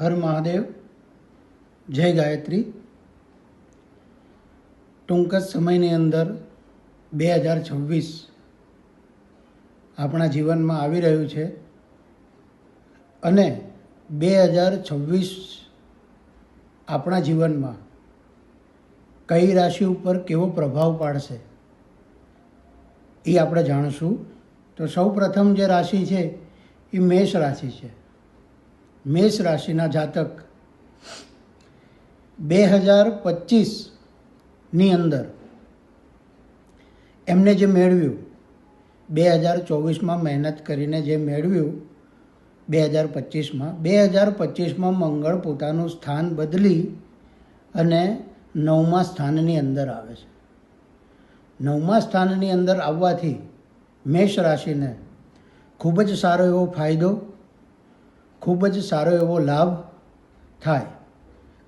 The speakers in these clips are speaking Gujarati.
હર મહાદેવ, જય ગાયત્રી. ટૂંક જ સમયની અંદર બે હજાર છવ્વીસ આપણા જીવનમાં આવી રહ્યું છે અને બે હજાર છવ્વીસ આપણા જીવનમાં કઈ રાશિ ઉપર કેવો પ્રભાવ પાડશે એ આપણે જાણશું. તો સૌ પ્રથમ જે રાશિ છે એ મેષ રાશિ છે. મેષ રાશિના જાતક બે હજાર પચીસની અંદર એમને જે મેળવ્યું, બે હજાર ચોવીસમાં મહેનત કરીને જે મેળવ્યું, બે હજાર પચીસમાં, બે હજાર પચીસમાં મંગળ પોતાનું સ્થાન બદલી અને નવમા સ્થાનની અંદર આવે છે. નવમા સ્થાનની અંદર આવવાથી મેષ રાશિને ખૂબ જ સારો એવો ફાયદો ખૂબ જ સારો એવો લાભ થાય.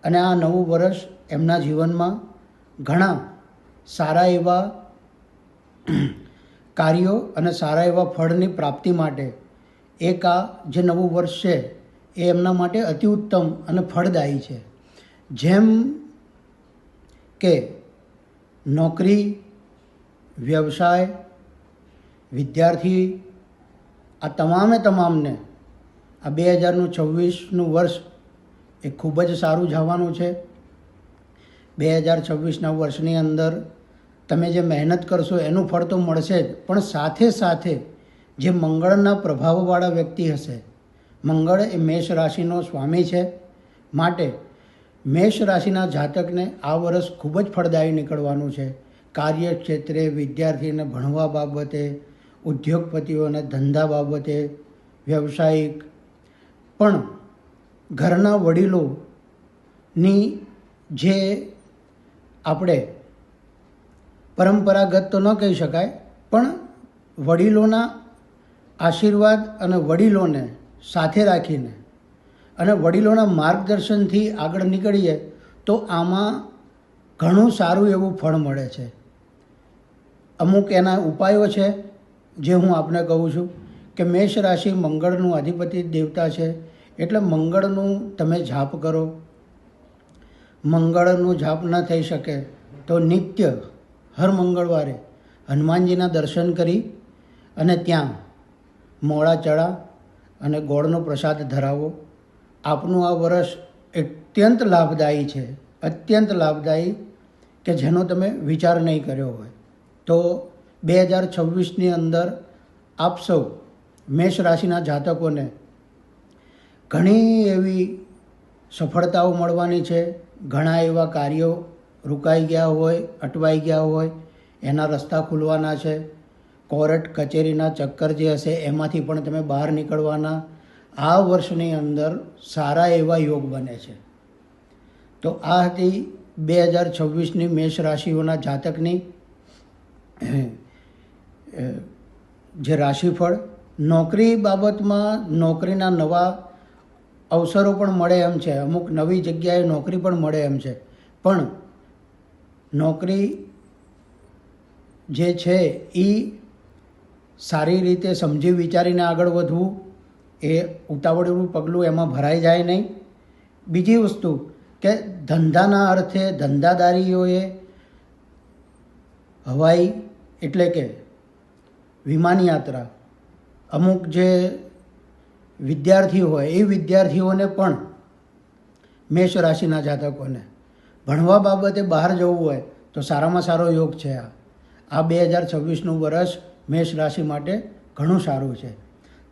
અને આ નવું વર્ષ એમના જીવનમાં ઘણા સારા એવા કાર્યો અને સારા એવા ફળની પ્રાપ્તિ માટે એક આ જે નવું વર્ષ છે એ એમના માટે અતિ ઉત્તમ અને ફળદાયી છે. જેમ કે નોકરી, વ્યવસાય, વિદ્યાર્થી આ તમામે તમામને આ બે હજારનું છવ્વીસનું વર્ષ એ ખૂબ જ સારું જવાનું છે. બે હજાર છવ્વીસના વર્ષની અંદર તમે જે મહેનત કરશો એનું ફળ તો મળશે જ, પણ સાથે સાથે જે મંગળના પ્રભાવવાળા વ્યક્તિ હશે, મંગળ એ મેષ રાશિનો સ્વામી છે. માટે મેષ રાશિના જાતકને આ વર્ષ ખૂબ જ ફળદાયી નીકળવાનું છે. કાર્યક્ષેત્રે વિદ્યાર્થીને ભણવા બાબતે, ઉદ્યોગપતિઓને ધંધા બાબતે, વ્યવસાયિક પણ ઘરના વડીલોની જે આપણે પરંપરાગત તો ન કહી શકાય, પણ વડીલોના આશીર્વાદ અને વડીલોને સાથે રાખીને અને વડીલોના માર્ગદર્શનથી આગળ નીકળીએ, તો આમાં ઘણું સારું એવું ફળ મળે છે. અમુક એના ઉપાયો છે, જે હું આપને કહું છું કે મેષ રાશિ મંગળનું અધિપતિ દેવતા છે એટલે મંગળનું તમે જાપ કરો. મંગળનું જાપ ન થઈ શકે તો નિત્ય હર મંગળવારે હનુમાનજીના દર્શન કરી અને ત્યાં મોડા ચડા અને ગોળનો પ્રસાદ ધરાવો. આપનું આ વર્ષ અત્યંત લાભદાયી છે. અત્યંત લાભદાયી કે જેનો તમે વિચાર નહીં કર્યો હોય. તો બે હજાર છવ્વીસની અંદર આપ સૌ મેષ રાશિના જાતકોને ઘણી એવી સફળતાઓ મળવાની છે. ઘણા એવા કાર્યો રોકાઈ ગયા હોય, અટવાઈ ગયા હોય, એના રસ્તા ખુલવાના છે. કોર્ટ કચેરીના ચક્કર જે હશે એમાંથી પણ તમે બહાર નીકળવાના. આ વર્ષની અંદર સારા એવા યોગ બને છે. તો આ હતી બે હજાર છવ્વીસની મેષ રાશિઓના જાતકની જે રાશિફળ. નોકરી બાબતમાં નોકરીના નવા અવસરો પણ મળે એમ છે. અમુક નવી જગ્યાએ નોકરી પણ મળે એમ છે. પણ નોકરી જે છે એ સારી રીતે સમજી વિચારીને આગળ વધવું, એ ઉતાવળનું પગલું એમાં ભરાઈ જાય નહીં. બીજી વસ્તુ કે ધંધાના અર્થે ધંધાદારીઓએ હવાઈ એટલે કે વિમાન યાત્રા અમુક જે વિદ્યાર્થીઓ હોય, એ વિદ્યાર્થીઓને પણ મેષ રાશિના જાતકોને. ભણવા બાબતે બહાર જવું હોય, તો સારામાં સારો યોગ છે આ. આ બે હજાર છવ્વીસનું વર્ષ મેષ રાશિ માટે ઘણું સારું છે.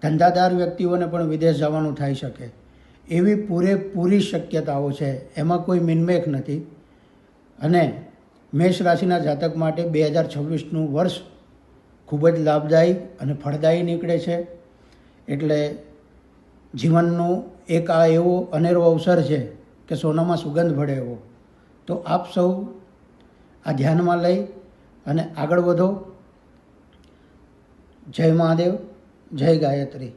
ધંધાદાર વ્યક્તિઓને પણ વિદેશ જવાનું થઈ શકે. એવી પૂરેપૂરી શક્યતાઓ છે, એમાં કોઈ મિનમેક નથી. અને મેષ રાશિના જાતક માટે બે હજાર છવ્વીસનું વર્ષ ખૂબ જ લાભદાયી અને ફળદાયી નીકળે છે. એટલે જીવનનો એક આ એવો અનેરો અવસર છે કે સોનામાં સુગંધ ભળે એવો. તો આપ સૌ આ ધ્યાનમાં લઈ અને આગળ વધો. જય મહાદેવ, જય ગાયત્રી.